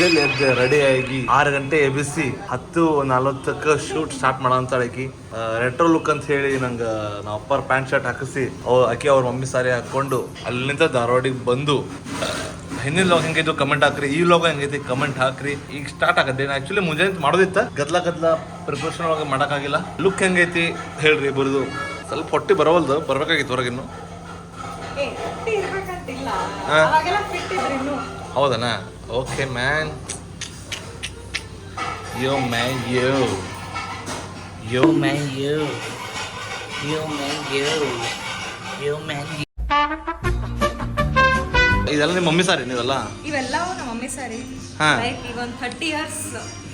ಮುಂಜಾನೆ ಎದ್ದು ರೆಡಿ ಆಗಿ ಆರು ಗಂಟೆ ಎಬ್ಬಿಸಿ ಹತ್ತು ನಲವತ್ತಕ್ಕ ಶೂಟ್ ಸ್ಟಾರ್ಟ್ ಮಾಡೋ ಅಂತ ಆಕಿ ರೆಟ್ರೋ ಲುಕ್ ಅಂತ ಹೇಳಿ ನಂಗೆ ನಮ್ಮ ಅಪ್ಪರ್ ಪ್ಯಾಂಟ್ ಶರ್ಟ್ ಹಾಕಿಸಿ ಅವ್ ಆಕಿ ಅವ್ರ ಮಮ್ಮಿ ಸಾರಿ ಹಾಕೊಂಡು ಅಲ್ಲಿಂದ ಧಾರವಾಡಿಗೆ ಬಂದು. ಹಿಂದಿನ ಲೋಕ ಹೆಂಗೈತಿ ಕಮೆಂಟ್ ಹಾಕ್ರಿ ಈ ಲೋಕ ಹೆಂಗೈತಿ ಕಮೆಂಟ್ ಹಾಕ್ರಿ. ಈಗ ಸ್ಟಾರ್ಟ್ ಆಗತ್ತೆ. ಆಕ್ಚುಲಿ ಮುಂಜಾನೆ ಮಾಡೋದಿತ್ತ. ಗದ್ಲ ಗದ್ಲ ಪ್ರಿಪ್ರೇಷನ್ ಒಳಗೆ ಮಾಡೋಕ್ಕಾಗಿಲ್ಲ. ಲುಕ್ ಹೆಂಗೈತಿ ಹೇಳ್ರಿ ಬರುದು. ಸ್ವಲ್ಪ ಹೊಟ್ಟಿ ಬರವಲ್ದು ಬರ್ಬೇಕಾಗಿತ್ತು ಹೊರಗಿನ್ನು ಏ ಫಿಟ್ man. ಹಾ. man, ಫಿಟ್ ಇದ್ರಿ man, ಹೌದಣ್ಣ okay man yo man yo yo man yo yo man yo yo man ಇದೆಲ್ಲ ನಿಮ್ಮ ಮಮ್ಮಿ ಸಾರಿ ನೀವೆಲ್ಲ ಇವೆಲ್ಲವೂ ನಮ್ಮ ಮಮ್ಮಿ ಸಾರಿ. ಹಾ. ಲೈಕ್ ಈಗ ಒಂದು thirty years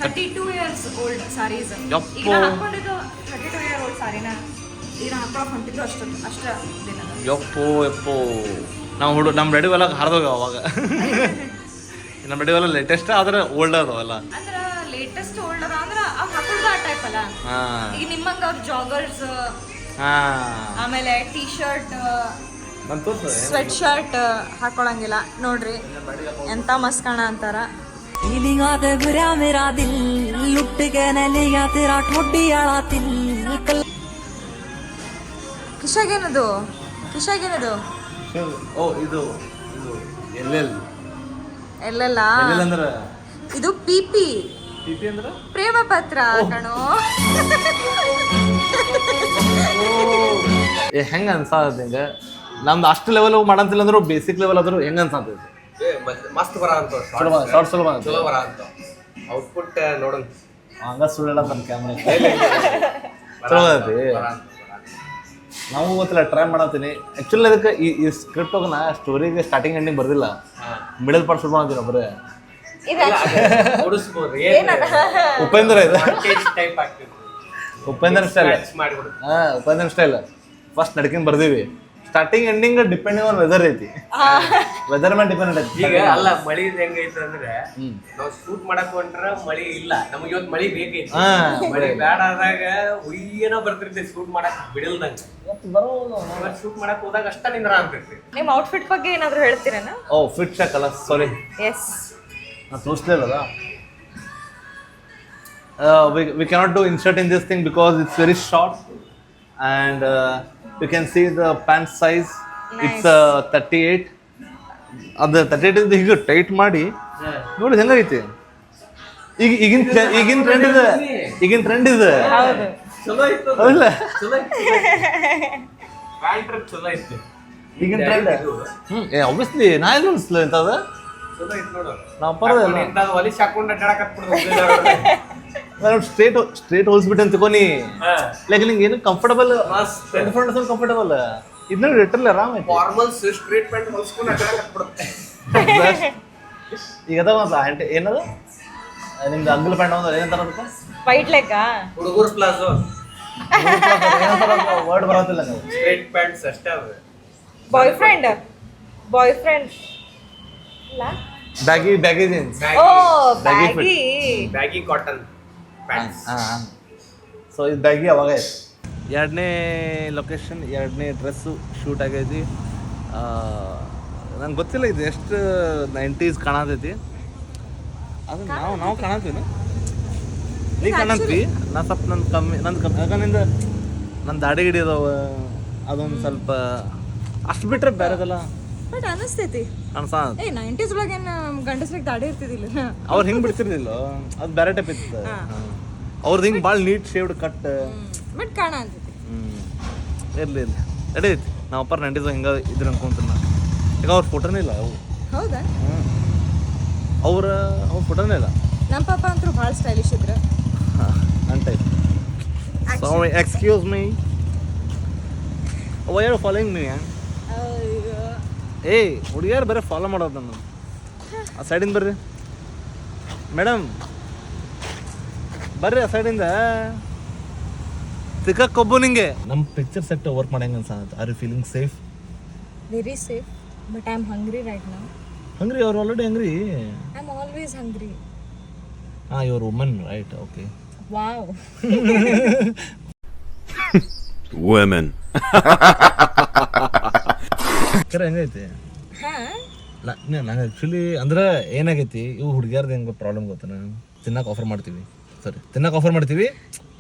thirty two years old saris ಯಪ್ಪೋ. ಈಗ ಹಾಕೊಂಡಿದ್ದು ಥರ್ಟಿ ಟೂ ಇಯರ್ ಓಲ್ಡ್ ಸಾರಿನ ಈಗ ನಾ ಹಾಕೊಳಕ್ ಹೊಂಟಿದ್ದು ಅಷ್ಟು ಅಷ್ಟ ದಿನದ. ಯಪ್ಪೋ ಯಪ್ಪೋ. ನಾವು ಹುಡು ನಮ್ಮ ರೆಡಿ ಎಲ್ಲ ಹರಿದೋಗ ಅವಾಗ. ನಮ್ಮ ಇವೆಲ್ಲ ಲೇಟೆಸ್ಟ್ ಆದ್ರೆ ಓಲ್ಡ್ ಅದಾವಲ್ಲ ಅಂದ್ರ ಲೇಟೆಸ್ಟ್ ಓಲ್ಡ್ ಅದ ಅಂದ್ರ ಅವ್ ಹಾಕೊಳ್ಳೋದು ಟೈಪ್ ಅಲ್ಲ. ಹಾ. ಈಗ ನಿಮ್ಮಂಗ ಅವ್ರ ಜಾಗರ್ಸ್ ಹಾ. ಆಮೇಲೆ ಟೀ-ಶರ್ಟ್ ಸ್ವೆಟ್ ಶರ್ಟ್ ಹಾಕೊಳ್ಳಂಗಿಲ್ಲ ನೋಡ್ರಿ ಎಂತ ಮಸ್ಕಣ ಅಂತಾರ. ಫೀಲಿಂಗ್ ಆದ ಗುರಾ ಮೇರಾ ದಿಲ್ ಲುಟ್ಟಿಗೆ ನಲಿಯ ತಿರ ಠೊಡ್ಡಿ ಅಳಾತಿಲ್ ಕಿಶಾಗೇನದು ಕಿಶಾಗೇನದು ಓ ಇದು ಇದು ಎಲ್ ಎಲ್. ಎಲ್ಲೆಲ್ಲ? ಇದು ಪಿಪಿ. ಪಿ ಪಿ ಪಿ ಅಂದ್ರೆ? ಪ್ರೇಮ ಪತ್ರ ಕಣೋ. ಏ ಹೆಂಗ ಅನ್ಸಾದ ಹಿಂಗ? ನಮ್ದು ಅಷ್ಟು ಲೆವೆಲ್ ಮಾಡಂತಿಲ್ಲ ಅಂದ್ರು ಬೇಸಿಕ್ ಲೆವೆಲ್ ಆದ್ರೂ ಹೆಂಗ ಅನ್ಸಾತೈತಿ ಮಸ್ತ್- ಬರ ಅಂತ ಶಾರ್ಟ್ ಸುಲಭ ಅಂತ ಚಲೋ ಬರ ಅಂತ ಔಟ್ಪುಟ್ ನೋಡೋಣ. ಹಂಗ ಸುಳ್ಳ ನನ್ನ ಕ್ಯಾಮ್ರಾ ಚಲೋ ಐತಿ ನಾವು ಗೊತ್ತಿಲ್ಲ ಟ್ರೈ ಮಾಡತ್ತೀನಿ. ಆ್ಯಕ್ಚುಲಿ ಅದಕ್ಕೆ ಈ ಈ ಸ್ಕ್ರಿಪ್ಟ್ ನಾ ಸ್ಟೋರಿಗೆ ಸ್ಟಾರ್ಟಿಂಗ್ ಎಂಡಿಂಗ್ ಬರ್ದಿಲ್ಲ. ಮಿಡಲ್ ಪಾರ್ಟ್ ಶುರು ಮಾಡ್ತೀನಿ ಒಬ್ಬರೇ ಉಪೇಂದ್ರ ಇದೆ. ಟೈಪ್ ಆಗ್ತದೆ ಉಪೇಂದ್ರ ಸ್ಟೈಲ್ ಮಾಡಿಬಿಡು. ಹಾ ಉಪೇಂದ್ರ ಸ್ಟೈಲ್ ಫಸ್ಟ್ ನಡ್ಕೊಂಡು ಬರ್ದೀವಿ. Starting ending depending on weather ಐತಿ. ವೆದರ್ ಮೇಲೆ ಡಿಪೆಂಡ್ ಐತಿ ಈಗ ಅಲ್ಲ ಮಳಿ ಹೆಂಗೈತೆ ಅಂದ್ರೆ ನಾವು ಶೂಟ್ ಮಾಡಕ್ ಹೊಂಟ್ರ ಮಳಿ ಇಲ್ಲ. ನಮಗೆ ಇವತ್ತು ಮಳಿ ಬೇಕೈತಿ. ಮಳಿ ಬ್ಯಾಡ ಆದಾಗ ಉಯ್ಯನ ಬರ್ತಿರ್ತೈತಿ ಶೂಟ್ ಮಾಡಕ್ ಬಿಡಲ್ದಂಗ. ಶೂಟ್ ಮಾಡಕ್ ಹೋದಾಗ ಅಷ್ಟ ನಿಂದ್ರ ಆಗ್ತೈತಿ ನಿಮ್ಮ ಔಟ್ಫಿಟ್ ಬಗ್ಗೆ ಏನಾದ್ರು ಹೇಳ್ತೀರೇನ? ಓ ಫಿಟ್ ಚೆಕ್ ಅಲ್ಲ ಸಾರಿ ಎಸ್ ನಾನು ತೋರಿಸ್ಲಿಲ್ಲ we we cannot do insert in this thing because it's very short and you see the the pant Nice. It's thirty eight ಅದು ತರ್ಟಿ ಏಯ್ಟ್ ಈಗ ಹೀಗೆ ಟೈಟ್ ಮಾಡಿ ನೋಡಿ ಹೆಂಗೈತಿ ಈಗ ಈಗಿನ ಈಗಿನ ಟ್ರೆಂಡ್ ಇದೆ. ಈಗಿನ ಟ್ರೆಂಡ್ ಇದೆ. ಚಲೋ ಇತ್ತು ಅದು. ಹೌದಲ್ಲ ಚಲೋ ಇತ್ತು ಪ್ಯಾಂಟ್ ಚಲೋ ಇತ್ತು ಈಗಿನ ಟ್ರೆಂಡ್ ಹ್ಮ್ ಏ ಆಬ್ವಿಯಸ್ಲಿ ನಾ ಎಲ್ಲ ಅನಿಸ್ಲ ಇಂಥದ್ದು. ನಾವು ಪರವಾಗಿಲ್ಲ. ಹೊಲಿಸ್ ಹಾಕೊಂಡು ನಾನು ಸ್ಟ್ರೇಟ್ ಸ್ಟ್ರೇಟ್ ಹೋಲ್ಸ್ಬಿಟ್ಟು ಅಂತ ತಿಳ್ಕೊನಿ. ಲೈಕ್ ನಿಂಗೆ ಏನು comfortable friend twenty four into comfortable ಇದನ್ನ ರಿಟರ್ನ್ ಆರಾಮ್ ಐತಿ. ಫಾರ್ಮಲ್ಸ್ ಸ್ಟ್ರೀಟ್ ಪ್ಯಾಂಟ್ ಹೊಲ್ಸ್ಕೊಂಡು ಬಿಡುತ್ತೆ ಈಗ ಅದ ಮಾತ್ರ ಹ್ಯಾಂಟಿ ಏನದು? ನಿಮ್ದು ಅಂಗಲ್ ಪ್ಯಾಂಟ್ ಒಂದು ಏನಂತಾರ ಅದಕ್ಕೆ? ವೈಟ್ ಲೆಗ್ ಹುಡುಗರ್ ಪ್ಲಾಜೋ ವರ್ಡ್ ಬರೋದಿಲ್ಲ ನೀವು. ಸ್ಟ್ರೇಟ್ ಪ್ಯಾಂಟ್ಸ್ ಅಷ್ಟೇ ಅದು. Boyfriend boyfriend baggy baggy jeans oh Baggy fit. Baggy baggy cotton pants ಹಾಂ ಸೊ ಇದು ಬ್ಯಾಗಿ ಅವಾಗ ಎರಡನೇ ಲೊಕೇಶನ್ ಎರಡನೇ ಡ್ರೆಸ್ಸು ಶೂಟ್ ಆಗೈತಿ. ನಂಗೆ ಗೊತ್ತಿಲ್ಲ ಇದು ಎಷ್ಟು ನೈಂಟೀಸ್ ಕಾಣತೈತಿ. ಅದು ನಾವು ನಾವು ಕಾಣತ್ತೀವಿ. ನೀ ಕಾಣತ್ತಿ? ನಾ ಸ್ವಲ್ಪ ನನ್ನ ಕಮ್ಮಿ ನನ್ನ ಕಮ್ಮಿ ಯಾಕಂದ್ರೆ ನಿಂದ ನನ್ನ ದಾಡಿ ಗಿಡಿ ಅದಾವ ಅದೊಂದು ಸ್ವಲ್ಪ ಅಷ್ಟು ಬಿಟ್ರೆ ಬೇರೆದಲ್ಲ ಬಟ್ ಅನಿಸ್ತೈತಿ. ಏ ನೈಂಟೀಸ್ ಏನು ಗಂಡಸ್ರಿಗೆ ದಾಡಿ ಇರ್ತಿದಿಲ್ಲ. ಅವ್ರು ಹಿಂಗೆ ಬಿಡ್ತಿರ್ಲಿಲ್ಲ. ಅದು ಬೇರೆ ಟೈಪ್ ಇತ್ತು. ಅವ್ರದ್ದು ಹಿಂಗೆ ಭಾಳ ನೀಟ್ ಶೇವ್ಡ್ ಕಟ್ ಬಟ್ ಕಾಣ ಹ್ಮ್. ಇರ್ಲಿ ಇರ್ಲಿ. ರೆಡಿ ಐತಿ ನಾವು ಅಪ್ಪರ್ ನೈಂಟೀಸ್ ಹಿಂಗೆ ಇದ್ರ ಅನ್ಕೊಂತೀನಿ ನಾನು. ಈಗ ಅವ್ರ ಫೋಟೋನೇ ಇಲ್ಲ ಅವು. ಹೌದಾ? ಅವ್ರ ಅವ್ರ ಫೋಟೋನೇ ಇಲ್ಲ. ನಮ್ಮ ಪಾಪ ಅಂತೂ ಭಾಳ ಸ್ಟೈಲಿಶ್ ಇದ್ರ. ನನ್ನ type excuse me why are following me ಏಯ್ ಹುಡುಗಿಯಾರು ಬರೀ ಫಾಲೋ ಮಾಡೋದು ನನ್ನ ಆ ಸೈಡಿಂದ ಬರ್ರಿ ಮೇಡಮ್ ಬರ್ರಿ ಆ ಸೈಡಿಂದ ತಿಕ್ಕಕ್ಕೊಬ್ಬು ನಿಂಗೆ ನಮ್ಮ ಪಿಕ್ಚರ್ ಸೆಟ್ ವರ್ಕ್ ಮಾಡಂಗೆ ಅನ್ಸ are you feeling safe very safe but I am hungry right now hungry ಅವ್ರು already hungry I am always hungry ಹಾಂ your woman right okay wow Women. ಕರೆ ಹೆಂಗೈತಿ ನಂಗೆ ಆ್ಯಕ್ಚುಲಿ ಅಂದ್ರೆ ಏನಾಗೈತಿ ಇವು ಹುಡುಗಿಯರ್ದು ಹೆಂಗೆ ಪ್ರಾಬ್ಲಮ್ ಗೊತ್ತನ? ತಿನ್ನಕ್ಕೆ ಆಫರ್ ಮಾಡ್ತೀವಿ. ಸರಿ ತಿನ್ನಕ್ಕೆ ಆಫರ್ ಮಾಡ್ತೀವಿ.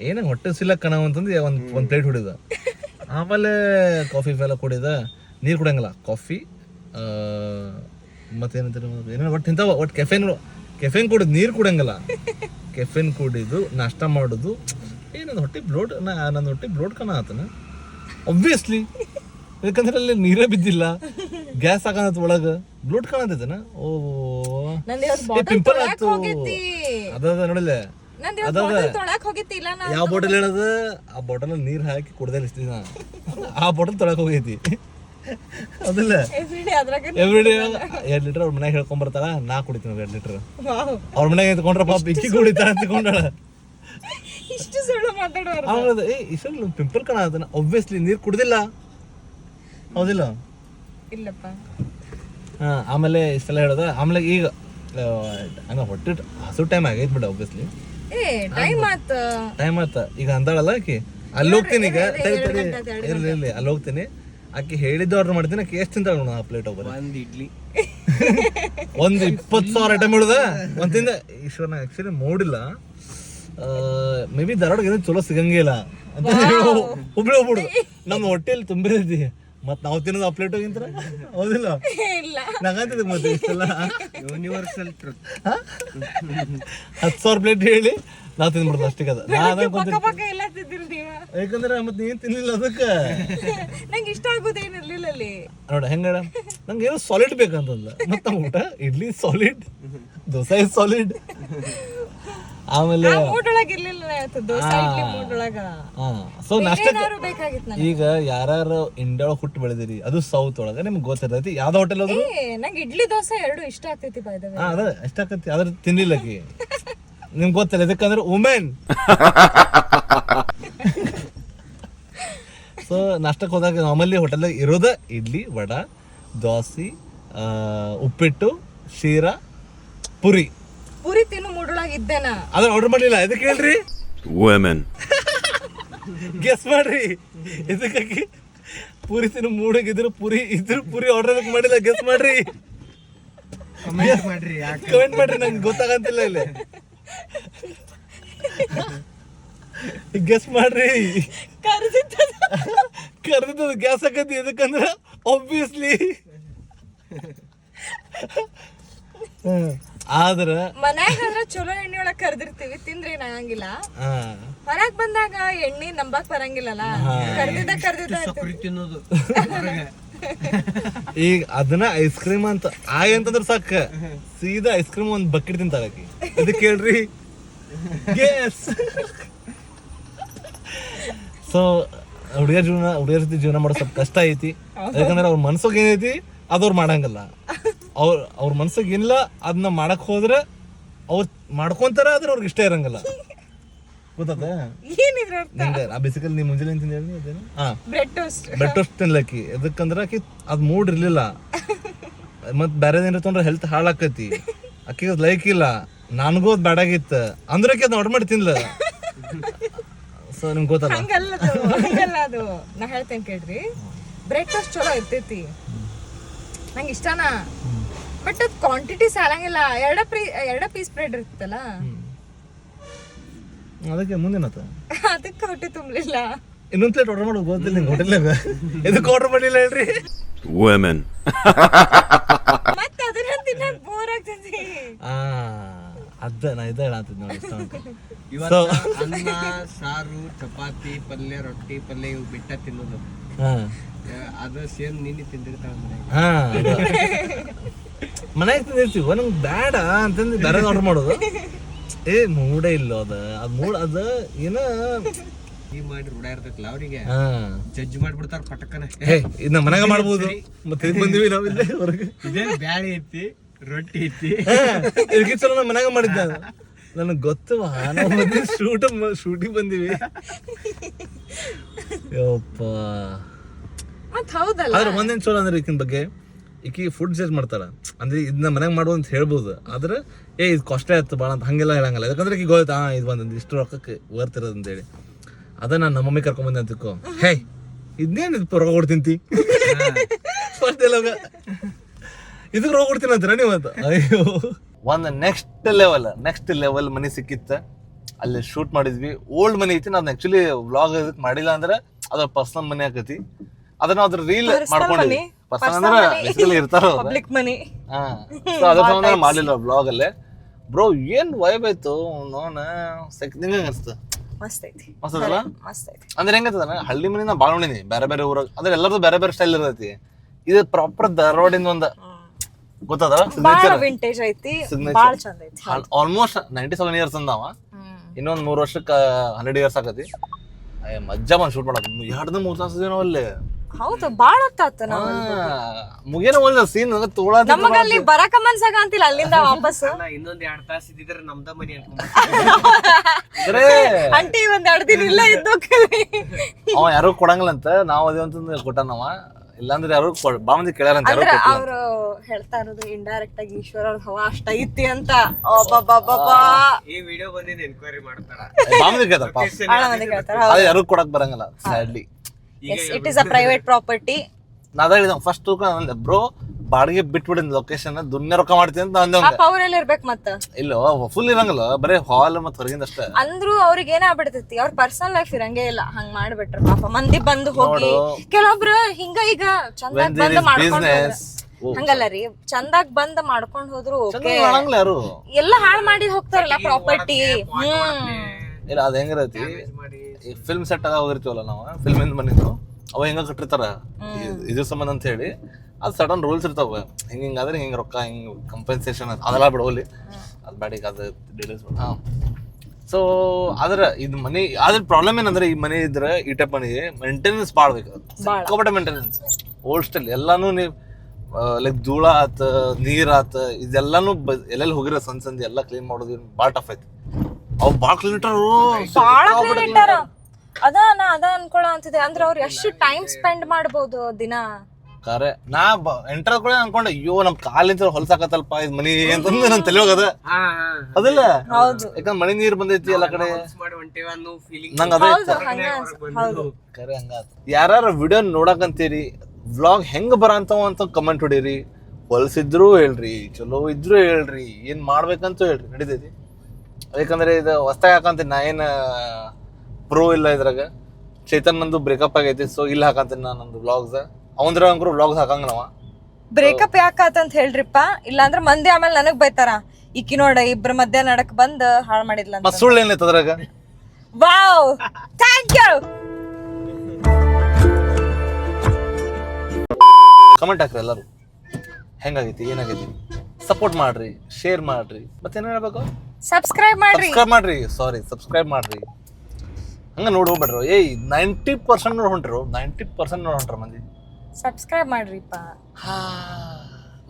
ಏನಂಗೆ ಹೊಟ್ಟೆ ಸಿಲ್ಲಕ್ಕೆ ಕಣ ಅಂತಂದು ಒಂದು ಒಂದು ಪ್ಲೇಟ್ ಹೊಡಿದ. ಆಮೇಲೆ ಕಾಫಿ ಫೆಲ್ಲ ಕುಡಿದ ನೀರು ಕುಡಿಯಂಗಿಲ್ಲ. ಕಾಫಿ ಮತ್ತೇನಂತಾರೆ ಏನೇನು ಒಟ್ಟು ಇಂಥವು ಒಟ್ಟು ಕೆಫೆನ್ ಕೆಫೆನ್ ಕುಡಿದು ನೀರು ಕುಡಿಯಂಗಿಲ್ಲ. ಕೆಫೆನ್ ಕುಡಿದು ನಾಷ್ಟ ಮಾಡೋದು. ಏನಂದ್ರೆ ಹೊಟ್ಟೆ ಬ್ಲೋಡ್ ನಾ ನನ್ನ ಹೊಟ್ಟೆ ಬ್ಲೋಡ್ ಕಣ ಆತನ. ಒಬ್ವಿಯಸ್ಲಿ ಯಾಕಂದ್ರೆ ಅಲ್ಲಿ ನೀರೇ ಬಿದ್ದಿಲ್ಲ. ಗ್ಯಾಸ್ ಹಾಕೋದ್ ಒಳಗ. ಬ್ಲೂಟ್ ಕಾಣತೈತನ? ಓ. ಪಿಂಪಲ್ ಇವತ್ತು ತೊಳ್ಯಾಕ್ ಆಯ್ತು. ಅದಾದ ಅದ ನೋಡಿಲ್ಲ ನಂದು ಇವತ್ತು ಅದ ಬಾಟಲ್ ತೊಳ್ಯಾಕ್ ಹೋಗೈತಿ ಇಲ್ಲ ನಾ ಯಾವ ಬಾಟಲ್ ಹೇಳದ? ಆ ಬಾಟಲ್ ನೀರ್ ಹಾಕಿ ಕುಡ್ದೆ ದಿನ ಆ ಬಾಟಲ್ ತೊಳಕ್ ಹೋಗೈತಿ ಅದಿಲ್ಲ ಎವ್ರಿಡೇ ಅದ್ರಾಗ ಎವ್ರಿ ಡೇ ಎರಡ್ ಲೀಟರ್ ಅವ್ರ ಮನ್ಯಾಗ ಹೇಳ್ಕೊಂಡ್ ಬರ್ತಾಳ ನಾ ಕುಡಿತೀನಿ ಎರಡ್ ಲೀಟರ್ ಅವ್ರ ಮನ್ಯಾಗ ಎತ್ಕೊಂಡ್ರ ಪಾಪ ಇಕ್ಕಿ ಕುಡಿತಾಳ ಅಂತ್ಕೊಂಡಾಳ ಇಷ್ಟು ಸುಳ್ಳು ಮಾತಾಡೋರು ಆಮೇಲೆ ಏ ಇಷ್ಟು ಪಿಂಪಲ್ ಕಾಣ ಅದನ್ನ ಒಬ್ವಿಯಸ್ಲಿ ನೀರ್ ಕುಡ್ದಿಲ್ಲ. ಹೌದಿಲ್ಲ? ಇಲ್ಲಪ್ಪ. ಹಾ, ಆಮೇಲೆ ಇಷ್ಟೆಲ್ಲ ಹೇಳೋದ? ಆಮೇಲೆ ಈಗ ಹಂಗ ಹೊಟ್ಟೆ ಹಸು ಟೈಮ್ ಆಗೈತ್ ಬಿಡ ಆಬ್ವಿಯಸ್ಲಿ ಏ ಟೈಮ್ ಆತ. ಟೈಮ್ ಆತ. ಈಗ ಅಂದಾಳಲ್ಲ ಆಕಿ? ಅಲ್ಲಿ ಹೋಗ್ತೀನಿ ಈಗ. ತಡಿ ತಡಿ. ಗಂಟೆ ಇರ್ಲಿ ಇರ್ಲಿ. ಅಲ್ಲಿ ಹೋಗ್ತೀನಿ. ಆಕಿ ಹೇಳಿದ್ದು ಆರ್ಡರ್ ಮಾಡ್ತೀನಿ ಆಕಿ ಎಷ್ಟು ತಿಂತಾಳ ನೋಡು ಆ ಪ್ಲೇಟ್ ಒಬ್ಬರು ಒಂದ್ ಇಡ್ಲಿ. ಒಂದು ಇಪ್ಪತ್ತು ಸಾವಿರ ಐಟಮ್ ಹೇಳುದ? ಒಂದ್ ತಿಂದ ಈಶ್ವರ ನಾ ಆಕ್ಚುಲಿ ನೋಡಿಲ್ಲ ಮೇ ಬಿ ಧಾರವಾಡ ಏನೋ ಚಲೋ ಸಿಗಂಗೇ ಇಲ್ಲ. ಅಂತ ಹುಬ್ಳಿ ಹೋಗ್ಬಿಡು. ನಮ್ಮ ಹೊಟ್ಟೆಯಲ್ಲಿ ತುಂಬಿದೈತಿ ಮತ್ ನಾವು ತಿನ್ನೋದು ಆ ಪ್ಲೇಟ್ ಹೋಗಿಂತರ ಹೌದಿಲ್ಲ ಇಲ್ಲ. ನಂಗಂತಿದ್ ಮತ್ತೆ ಇಷ್ಟೆಲ್ಲ ಯೂನಿವರ್ಸಲ್ ಟ್ರುತ್ ಹತ್ತು ಸಾವಿರ ಪ್ಲೇಟ್ ಹೇಳಿ ನಾವು ತಿಂದ್ಬಿಡ್ದು ಅಷ್ಟಕ್ಕೆ ಅದ. ಯಾಕಂದ್ರೆ ಮತ್ತೆ ನೀನ್ ತಿನ್ನಲಿಲ್ಲ ಅದಕ್ಕೆ. ನಂಗೆ ಇಷ್ಟ ಆಗೋದೇನಿರ್ಲಿಲ್ಲ ಅಲ್ಲಿ. ನೋಡ ಹೆಂಗ ನಂಗೆ ಏನೋ ಸಾಲಿಡ್ ಬೇಕಂತಂದ. ಮತ್ತೆ ಊಟ ಇಡ್ಲಿ ಸಾಲಿಡ್ ದೋಸೆ ಸಾಲಿಡ್ ಆಮೇಲೆ ಸೊ ಈಗ ಯಾರು ಇಂಡಿಯಾ ಒಳಗ ಹುಟ್ಟು ಬೆಳೆದಿರಿ ಅದು ಸೌತ್ ಒಳಗೆ ನಿಮ್ಗೆ ಗೊತ್ತಿರ್ತೈತಿ. ಯಾವ್ದೋ ಹೋಟೆಲ್ ಅದು? ನಂಗೆ ಇಡ್ಲಿ ದೋಸೆ ಎರಡು ಇಷ್ಟ ಆಗ್ತೈತಿ ಅದ ಎಷ್ಟಾಕತಿ ಅದ್ರ ತಿನ್ಲಿಲ್ಲ ಆಕಿ ನಿಮ್ಗೆ ಗೊತ್ತಿಲ್ಲ ಯಾಕಂದ್ರೆ ವುಮೆನ್ ಸೊ ನಾಷ್ಟಕ್ಕೆ ಹೋದಾಗ ನಾರ್ಮಲಿ ಹೋಟೆಲ್ ಇರೋದ ಇಡ್ಲಿ ವಡ ದೋಸೆ ಉಪ್ಪಿಟ್ಟು ಶೀರಾ ಪುರಿ. ಪುರಿ ತಿನ್ನು ಇದ್ದೇನಾ ಅದನ್ನ ಆರ್ಡರ್ ಮಾಡಲಿಲ್ಲ. ಎದಕ್ಕೆ ಹೇಳ್ರಿ? Women. ಗೆಸ್ ಮಾಡ್ರಿ. ಇದಕ್ಕಾಗಿ ಪೂರಿ ತಿನ್ನು ಮೂಡಾಗಿದ್ರು ಪುರಿ ಇದ್ರು ಪುರಿ ಆರ್ಡರ್ ಮಾಡಿಲ್ಲ. ಗೆಸ್ ಮಾಡ್ರಿ. ಕಮೆಂಟ್ ಮಾಡ್ರಿ ಯಾಕೆ? ಕಮೆಂಟ್ ಮಾಡ್ರಿ ನಂಗೆ ಗೊತ್ತಾಗಂತಿಲ್ಲ ಇಲ್ಲಿ. ಗೆಸ್ ಮಾಡ್ರಿ. ಕರ್ದಿತ್ತದ ಕರೆದಿದ್ದು ಗ್ಯಾಸ್ ಹಾಕತಿ ಎದಕ್ಕಂದ್ರ? ಆಬ್ವಿಯಸ್ಲಿ ಆದ್ರ ಮನ್ಯಾಗ ಅಂದ್ರ ಚಲೋ ಎಣ್ಣೆ ಒಳಗ್ ಕರ್ದಿರ್ತೀವಿ ತಿಂದ್ರೆ ಏನ್ ಆಗಂಗಿಲ್ಲ ಹೊರಗ್ ಬಂದಾಗ ಎಣ್ಣೆ ನಂಬಕ್ ಬರಂಗಿಲ್ಲಲ್ಲ? ಕರ್ದಿದ್ದ ಕರ್ದಿದ್ದ ಕುರಿ ತಿನ್ನೋದು. ಈಗ ಅದನ್ನ ಐಸ್ ಕ್ರೀಮ್ ಅಂತ ಆಯ್ ಅಂತಂದ್ರ ಸಾಕ. ಸೀದಾ ಐಸ್ ಕ್ರೀಮ್ ಒಂದ್ ಬಕೆಟ್ ತಿಂತಾಳಕಿ ಅದಕ್ಕೆ ಹೇಳ್ರಿ? ಗೆಸ್ ಸೊ ಹುಡುಗಿಯರ ಜೀವನ ಹುಡುಗಿಯರ ಜೊತೆ ಜೀವನ ಮಾಡೋ ಸ್ವಲ್ಪ ಕಷ್ಟ ಐತಿ. ಯಾಕಂದ್ರೆ ಅವ್ರ ಮನ್ಸೋಗ ಏನೈತಿ ಅದವ್ರು ಮಾಡಂಗಿಲ್ಲ. ಅವ್ರ ಅವ್ರ ಮನ್ಸಿಗೆ ಇಲ್ಲ ಅದನ್ನ ಮಾಡಕ್ ಹೋದ್ರೆ ಅವ್ರು ಮಾಡ್ಕೊಂತಾರ ಆದ್ರೆ ಅವ್ರಿಗೆ ಇಷ್ಟ ಇರಂಗಿಲ್ಲ. ಗೊತ್ತಾತ ಏನಿದ್ರ ನಿಂಗೆ ಆ ಬೇಸಿಕಲಿ ನೀ ಮುಂಜಾನೆ ತಿಂದಿ ಅದೇನು? ಹಾ ಬ್ರೆಡ್ ಟೋಸ್ಟ್ ಬೆಡ್ ಟೋಸ್ಟ್ ತಿನ್ಲಕ್ಕಿ. ಎದಕ್ಕಂದ್ರ ಆಕಿ ಅದ್ ಮೂಡ್ ಇರ್ಲಿಲ್ಲ. ಮತ್ ಬೇರೆ ಏನಾರ ತೊಂದ್ರೆ ಹೆಲ್ತ್ ಹಾಳಾಕತಿ. ಆಕಿಗೆ ಅದ್ ಲೈಕ್ ಇಲ್ಲ. ನನಗೂ ಅದ್ ಬ್ಯಾಡಾಗಿತ್ತ. ಅಂದ್ರೆ ಆಕಿ ಅದ್ ಆರ್ಡರ್ ಮಾಡಿ ತಿನ್ಲ. ಸೊ ನಿಮ್ಗೆ ಗೊತ್ತಲ್ಲ? ಹಂಗಲ್ಲ ಅದು ಹಂಗಲ್ಲ ಅದು. ನಾ ಹೇಳ್ತೇನೆ ಕೇಳ್ರಿ. ಬ್ರೆಡ್ ಟೋಸ್ಟ್ ಚಲೋ ಇರ್ತೈತಿ. ನಂಗೆ ಇಷ್ಟನಾ. ಬಟ್ ಅದ್ ಕ್ವಾಂಟಿಟಿ ಸಾಲಂಗಿಲ್ಲ ಎರಡ ಪ್ರೀ ಎರಡ ಪೀಸ್ ಬ್ರೆಡ್ ಇರ್ತಲ್ಲ ಅದಕ್ಕೆ ಮುಂದಿನತ್ತ ಅದಕ್ಕೆ ಹೊಟ್ಟೆ ತುಂಬಲಿಲ್ಲ. ಇನ್ನೊಂದ್ ಪ್ಲೇಟ್ ಆರ್ಡರ್ ಮಾಡೋದು ಗೊತ್ತಿಲ್ಲ ನಿಂಗೆ ಹೋಟೆಲ್ನಾಗ ಇದು ಆರ್ಡರ್ ಮಾಡಿಲ್ಲ ಹೇಳ್ರಿ? ವುಮೆನ್ ಮತ್ತೆ ಅದನ್ನ ತಿನ್ನಕ್ ಬೋರ್ ಆಗ್ತೈತಿ ಆ ಅದ ನಾ ಇದ ಹೇಳತ್ತಿದ್ ನೋಡಿ ಇವತ್ತು ಅನ್ನ ಸಾರು ಚಪಾತಿ ಪಲ್ಯ ರೊಟ್ಟಿ ಪಲ್ಯ ಇವು ಬಿಟ್ಟ ತಿನ್ನೋದು. ಹಾ. ಅದು ಸೇಮ್ ನೀನು ತಿಂದಿರ್ತಾವ ಹಾ ಮನ್ಯಾಗ ತಿಂದಿರ್ತೀವಿ ನಂಗೆ ಬೇಡ ಅಂತಂದು ಬೇರೆ ಆರ್ಡರ್ ಮಾಡೋದು. ಏ ಮೂಡೇ ಇಲ್ಲ ಅದ. ಅದ್ ಮೂಡ ಅದ ಏನ? ಈ ಮಾಡಿ ರೂಢ ಇರ್ತೈತಲ್ಲ ಅವ್ರಿಗೆ. ಹಾ. ಜಡ್ಜ್ ಮಾಡ್ಬಿಡ್ತಾರ ಪಟಕನ. ಹೇ ಇದನ್ನ ಮನ್ಯಾಗ ಮಾಡ್ಬೋದು. ಮತ್ತೆ ಇದಕ್ ಬಂದಿವಿ ನಾವು ಇಲ್ಲೇ ಹೊರಗೆ. ಇದೇ ಬ್ಯಾಳಿ ಐತಿ ರೊಟ್ಟಿ ಐತಿ. ನಮ್ಮ ಮನ್ಯಾಗ ಮಾಡಿದ್ದ ನನಗೆ ಗೊತ್ತು ನಾವು ಬಂದಿ ಶೂಟ್ ಶೂಟಿಂಗ್ ಬಂದಿವಿ. ಯಪ್ಪ. ಹೌದಲ್ಲ. ಆದ್ರೆ ಒಂದೇನ್ ಚಲೋ ಅಂದ್ರೆ ಈಕಿನ ಬಗ್ಗೆ? ಈಕಿ ಫುಡ್ ಜಜ್ ಮಾಡ್ತಾರ ಅಂದ್ರೆ ಇದನ್ನ ಮನೆಗೆ ಮಾಡು ಅಂತ ಹೇಳ್ಬೋದು. ಆದ್ರೆ ಏ ಇದು ಕಾಸ್ಟ್ಲಿ ಆಯ್ತು ಭಾಳ ಅಂತ ಹಂಗೆಲ್ಲ ಹೇಳಂಗಿಲ್ಲ. ಯಾಕಂದ್ರೆ ಈಗ ಗೊತ್ತಾ ಹಾ ಇದು ಬಂದ್ ಇಷ್ಟು ರೊಕ್ಕಕ್ಕೆ ವರ್ತ್ ಇರೋದು ಅಂತೇಳಿ. ಅದ ನಾನು ನಮ್ಮ ಮಮ್ಮಿ ಕರ್ಕೊಂಡ್ ಬಂದೆ ಅಂತಕ್ಕೋ ಹೇ ಇದನ್ನೇನು ರೊಕ್ಕ ರೋಗ ತಿಂತಿ ಫಸ್ಟ್ ಎಲ್ಲ ಇದಕ್ಕೆ ರೋಗ ಕೊಡ್ತೀನಿ ಅಂತೀರ ನೀವು? ಅಂತ. ಅಯ್ಯೋ. ಒಂದು next level next level money ಸಿಕ್ಕಿತ್ತ. ಅಲ್ಲಿ ಶೂಟ್ ಮಾಡಿದ್ವಿ. ಓಲ್ಡ್ ಮನಿ ಐತಿ ನಾನು ಆಕ್ಚುಲಿ ವ್ಲಾಗ್ ಇದಕ್ಕೆ ಮಾಡಿಲ್ಲ ಅಂದ್ರೆ ಅದ್ರ ಪರ್ಸನಲ್ ಮನಿ ಆಕತಿ. ಅದನ್ನ ಅದ್ರ ರೀಲ್ ಮಾಡ್ಕೊಂಡಿದ್ವಿ. ಪರ್ಸನಲ್ ಅಂದ್ರೆ ಬೇಸಿಕಲಿ ಇರ್ತಾರ. Public money. ಹಾ. ಸೊ ಅದ್ರ ಸಂಬಂಧ ಮಾಡ್ಲಿಲ್ಲ ಬ್ಲಾಗ್ ಅಲ್ಲೇ. ಬ್ರೋ ಏನ್ ವೈಬ್ ಆಯ್ತು? ನೋನ ನಿಂಗೆ ಅನ್ಸ್ತು ಮಸ್ತ್ ಐತಿ. ಮಸ್ತದಲ್ಲ ಮಸ್ತ್ ಐತಿ. ಅಂದ್ರೆ ಹೆಂಗತ್ತದ ಹಳ್ಳಿ ಮನಿ ನಾ ಬಾಳ ನೋಡಿನಿ ಬೇರೆ ಬೇರೆ ಊರಾಗ ಅಂದ್ರೆ ಎಲ್ಲರದು ಬೇರೆ ಬೇರೆ ಸ್ಟೈಲ್ ಇರ್ತೈತಿ. ಇದು ಪ್ರಾಪರ್ ಧಾರವಾಡಿಂದ ಒಂದ ಗೊತ್ತದ? ಸಿಗ್ನೇಚರ್ ವಿಂಟೇಜ್ ಐತಿ. ಬಾಳ ಚಂದ ಐತಿ. ಆಲ್ಮೋಸ್ಟ್ ನೈಂಟಿ ಸೆವೆನ್ ಇಯರ್ಸ್ ಅಂದಾವ. ಇನ್ನೊಂದ್ ಮೂರ್ ವರ್ಷಕ್ಕೆ ಹಂಡ್ರೆಡ್ ಇಯರ್ಸ್ ಆಗತಿ ಅಯ್ಯ ಮಜ್ಜಾ ಬಂದ್ ಶೂಟ್ ಮಾಡೋದು ಎರಡು ಮೂರು ತಾಸು ಏನೋ ಅಲ್ಲಿ. ಹೌದು ಬಾಳ ಹೊತ್ತಾತ ನಾವು ಮುಗೇನ ಒಂದ್ ಸೀನ್ ತೋಳ ನಮಗ ಅಲ್ಲಿ ಬರಕ ಮನ್ಸಾಗ ಅಂತಿಲ್ಲ ಅಲ್ಲಿಂದ ವಾಪಸ್ ಇನ್ನೊಂದ್ ಎರಡ್ ತಾಸ ಇದ್ದಿದ್ರೆ ನಮ್ದ ಮನಿ ಅನ್ಕೊಂಡ್ ಅಂಟಿ ಒಂದ್ ಎರಡ್ ದಿನ ಇಲ್ಲ ಇದ್ದು ಅವ ಯಾರು ಕೊಡಂಗಿಲ್ಲ ಅಂತ ನಾವ್ ಅದೇ ಅಂತಂದ್ ಕೊಟ್ಟನವ ಇಲ್ಲಾಂದ್ರೆ ಯಾರು ಕೊಡ್- ಬಾ ಮಂದಿ ಅಂದ್ರ ಕೊಟ್ಟಿಲ್ಲ. ಅವ್ರು ಹೇಳ್ತಾ ಇರೋದು ಇಂಡೈರೆಕ್ಟ್ ಆಗಿ ಈಶ್ವರ ಅವ್ರ ಹವಾ ಅಷ್ಟ ಐತಿ ಅಂತ. ಈ ವಿಡಿಯೋ ಬಂದಿದ್ದು ಎನ್ಕ್ವೈರಿ ಮಾಡ್ತಾರ. ಬಾ ಮಂದಿ ಕೇಳ್ತಾರ ಪಾಪ ಬಾಳ ಮಂದಿ ಕೇಳ್ತಾರ ಅದೇ ಯಾರು ಕೊಡಕ್ ಬರಂಗಿಲ್ಲ sadly it is a private property ನಾ ಅದ ಹೇಳಿದ ಫಸ್ಟ್ ಬ್ರೋ ಬಾಡಿಗೆ ಬಿಟ್ಬಿಡಿನ ಲೊಕೇಶನ್ ದುನ್ಯ ರೊಕ್ಕ ಮಾಡ್ತೀನಿ ಅಂತ ಅಂದೆ ಪಾಪ ಅವ್ರೆಲ್ಲ ಇರ್ಬೇಕು ಮತ್ತ. ಇಲ್ಲ ಫುಲ್ ಇರಂಗಿಲ್ಲ ಬರೇ ಹಾಲ್ ಮತ್ತ ಹೊರಗಿಂದ ಅಷ್ಟೇ. ಅಂದ್ರು ಅವ್ರಿಗೆ ಏನಾಗ್ಬಿಡ್ತೈತಿ ಅವ್ರ ಪರ್ಸನಲ್ ಲೈಫ್ ಇರಂಗೇ ಇಲ್ಲ. ಹಂಗ್ ಮಾಡ್ಬಿಟ್ರ ಪಾಪ. ಮಂದಿ ಬಂದು ಹೋಗಿ. ಕೆಲವೊಬ್ರು ಹಿಂಗ ಈಗ ಚಂದ ಬಂದು ಮಾಡ್ಕೊಂಡ್. ಹಂಗಲ್ಲ ರೀ. ಚಂದಾಗ್ ಬಂದ್ ಮಾಡ್ಕೊಂಡ್ ಹೋದ್ರು. ಯಾರು? ಎಲ್ಲ ಹಾಳ್ ಮಾಡಿ ಹೋಗ್ತಾರಲ್ಲ ಪ್ರಾಪರ್ಟಿ ಹ್ಮ್. ಇಲ್ಲ ಅದ್ ಹೆಂಗಿರತಿ ಈ ಫಿಲ್ಮ್ ಸೆಟ್ ಆಗ ಹೋಗಿರ್ತೀವಲ್ಲ ನಾವು ಫಿಲ್ಮ್ ಇಂದ ಬಂದಿದ್ದು ಅವ ಹೆಂಗ ಕಟ್ಟಿರ್ತಾರ? ಇದ್ರ ಸಂಬಂಧ ಅಂತ ಹೇಳಿ ಅದು ಸಡನ್ ರೂಲ್ಸ್ ಇರ್ತಾವ ಹಿಂಗ ಆದ್ರೆ ಹಿಂಗ ರೊಕ್ಕ ಹಿಂಗ್ ಕಂಪೆನ್ಸೇಷನ್ ಅದೆಲ್ಲ ಬಿಡೋಲಿ ಅದ್ ಬ್ಯಾಡಿಗ್ ಅದು ಡೀಟೇಲ್ಸ್ ಹಾ. ಸೊ ಆದ್ರ ಇದು ಮನಿ ಅದ್ರ ಪ್ರಾಬ್ಲಮ್ ಏನಂದ್ರೆ ಈ ಮನೆ ಇದ್ರೆ ಈ ಟೈಪ್ ಮನಿ ಮೇಂಟೆನೆನ್ಸ್ ಭಾಳ ಬೇಕು ಸಿಕ್ಕಾಪಟ್ಟೆ ಮೇಂಟೆನೆನ್ಸ್ ಓಲ್ಡ್ ಸ್ಟೈಲ್ ಎಲ್ಲಾನು ನೀವು ಲೈಕ್ ಧೂಳ ಆತ ನೀರ್ ಆತ ಇದೆಲ್ಲಾನು ಬ- ಎಲ್ಲೆಲ್ಲಿ ಹೋಗಿರೋ ಸಣ್ಣ ಸಂದಿ ಎಲ್ಲ ಕ್ಲೀನ್ ಮಾಡೋದು ಭಾಳ ಟಫ್ ಐತಿ. ಅವ್ ಬಾಳ ಕ್ಲೀನ್ ಇಟ್ಟಾರು? ಬಾಳ clean ಇಟ್ಟಾರ. ಅದ ನಾ ಅದ ಅನ್ಕೊಳ ಅಂತಿದೆ ಅಂದ್ರ ಅವ್ರು ಎಷ್ಟು ಟೈಮ್ ಸ್ಪೆಂಡ್ ಮಾಡ್ಬೋದು ದಿನ? ಕರೆ ನಾ ಎಂಟರ್ ಕೂಡ ಅನ್ಕೊಂಡೆ ಅಯ್ಯೋ ನಮ್ ಕಾಲಿಂದ ಹೊಲ್ಸಾಕತ್ತಲ್ಪ ಇದ್ ಮನಿ ಅಂತಂದ್ರೆ ನನ್ ತಲೆ ಹೋಗದ. ಹಾ ಹಾ. ಅದಿಲ್ಲ. ಹೌದು. ಯಾಕಂದ್ರೆ ಮನಿ ನೀರ್ ಬಂದೈತಿ ಎಲ್ಲ ಕಡೆ. ನಂಗ ಅದೇ ಕರೆ ಹಂಗಾತ ಯಾರು ವಿಡಿಯೋ ನೋಡಕಂತೀರಿ ವ್ಲಾಗ್ ಹೆಂಗ್ ಬರಂತಾವ ಅಂತ ಕಮೆಂಟ್ ಹೊಡೀರಿ. ಹೊಲ್ಸಿದ್ರು ಹೇಳ್ರಿ ಚಲೋ ಇದ್ರು ಹೇಳ್ರಿ ಏನ್ ಮಾಡ್ಬೇಕಂತ ಹೇಳ್ರಿ. ನಡೀತೈತಿ. ಯಾಕಂದ್ರೆ ಇದು ಹೊಸ್ತಾಗ ಹಾಕಂತೀನಿ ನಾ ಏನು ಪ್ರೂವ್ ಇಲ್ಲ ಇದ್ರಾಗ. ಚೇತನ್ ನಂದು ಬ್ರೇಕಪ್ ಆಗೈತಿ ಸೊ ಇಲ್ಲಿ ಹಾಕಂತೀನಿ ನಾನು ನಂದು ವ್ಲಾಗ್ಸ್ ಅವಂದ್ರ ಅಂಕರು ವ್ಲಾಗ್ಸ್ ಹಾಕಂಗ ನಾವ ಬ್ರೇಕಪ್ ಯಾಕಾತಂತ ಹೇಳ್ರಿಪ್ಪ? ಇಲ್ಲಾಂದ್ರ ಮಂದಿ ಆಮೇಲೆ ನನಗ್ ಬೈತಾರ. ಈಕಿ ನೋಡ ಇಬ್ರ ಮಧ್ಯ ನಡಕ್ ಬಂದ್ ಹಾಳ್ ಮಾಡಿದ್ಲ ಮತ್ ಸುಳ್ಳು ಏನೈತೆ ಅದ್ರಾಗ ವಾವ್ ಥ್ಯಾಂಕ್ ಯು ಕಮೆಂಟ್ ಹಾಕ್ರಿ ಎಲ್ಲರೂ. ಹೆಂಗಾಗೈತಿ ಏನಾಗೈತಿ? ಸಪೋರ್ಟ್ ಮಾಡ್ರಿ ಶೇರ್ ಮಾಡ್ರಿ. ಮತ್ತೇನ್ ಹೇಳ್ಬೇಕು? ಸಬ್ಸ್ಕ್ರೈಬ್ ಮಾಡ್ರಿ. ಸಬ್ಸ್ಕ್ರೈಬ್ ಮಾಡ್ರಿ ಸಾರಿ ಸಬ್ಸ್ಕ್ರೈಬ್ ಮಾಡ್ರಿ. ಹಂಗ ನೋಡಿ ಹೋಗ್ಬೇಡ್ರು. ಏಯ್ ನೈಂಟಿ ಪರ್ಸೆಂಟ್ ನೋಡಿ ಹೊಂಟ್ರು. ನೈಂಟಿ ಪರ್ಸೆಂಟ್ ನೋಡಿ ಹೊಂಟ್ರ ಮಂದಿ. ಸಬ್ಸ್ಕ್ರೈಬ್ ಮಾಡ್ರಿಪ್ಪ.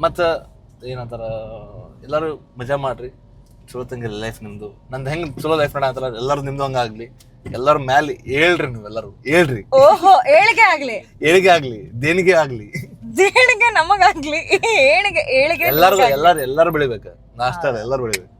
ಮತ್ತ ಏನಂತಾರ ಎಲ್ಲರೂ ಮಜಾ ಮಾಡ್ರಿ. ಚಲೋ ತಂಗಿ ಲೈಫ್ ನಿಮ್ದು. ನಂದು ಹೆಂಗ್ ಚಲೋ ಲೈಫ್ ನಡ ಎಲ್ಲರೂ ನಿಮ್ದು ಹಂಗಾಗ್ಲಿ ಎಲ್ಲರ ಮ್ಯಾಲೆ ಹೇಳ್ರಿ ನೀವೆಲ್ಲರೂ. ಹೇಳ್ರಿ. ಓಹೋ ಏಳಿಗೆ ಆಗ್ಲಿ. ಏಳಿಗೆ ಆಗ್ಲಿ ದೇಣಿಗೆ ಆಗ್ಲಿ. ದೇಣಿಗೆ ನಮಗಾಗ್ಲಿ ಏಳಿಗೆ ಏಳಿಗೆ ಎಲ್ಲರೂ ಎಲ್ಲಾರು ಎಲ್ಲಾರು ಬೆಳಿಬೇಕು. ನಾಷ್ಟ ಎಲ್ಲಾರು ಬೆಳಿಬೇಕು.